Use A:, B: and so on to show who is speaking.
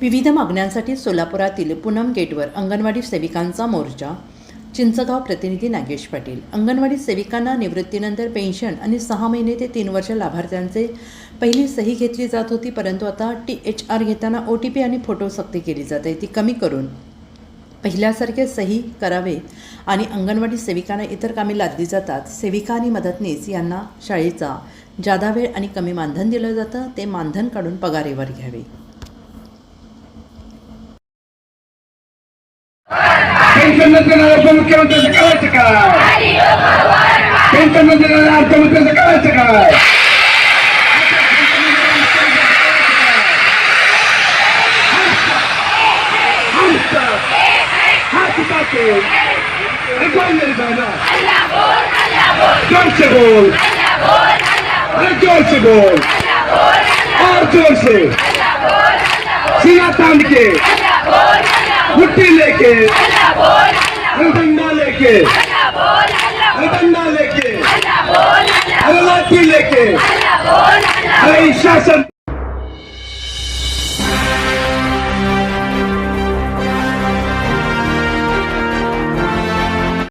A: विविध मागण्यांसाठी सोलापुरातील पूनम गेटवर अंगणवाडी सेविकांचा मोर्चा. चिंचगाव प्रतिनिधी नागेश पाटील. अंगणवाडी सेविकांना निवृत्तीनंतर पेन्शन आणि सहा महिने ते तीन वर्ष लाभार्थ्यांचे पहिली सही घेतली जात होती परंतु आता टी एच आर घेताना ओ टी पी आणि फोटो सक्ती केली जाते ती कमी करून पहिल्यासारखे सही करावे आणि अंगणवाडी सेविकांना इतर कामे लादली जातात. सेविका आणि मदतनीस यांना शाळेचा जादा वेळ आणि कमी मानधन दिलं जातं ते मानधन काढून पगारीवर घ्यावे.
B: పెన్షన్ల అర్థముఖ్యమంత్రి కలచక పెన్షన్ల అర్థముఖ్యమంత్రి కలచక Dörtse gol. Dörtse gol. Artı ölse. Siyah tanrı ki. Allah കുട്ടിയിലേക്ക്. ഹൃദയിലേക്ക് ഹൃദയിലേക്ക് അരളാറ്റിയിലേക്ക് ശാസനം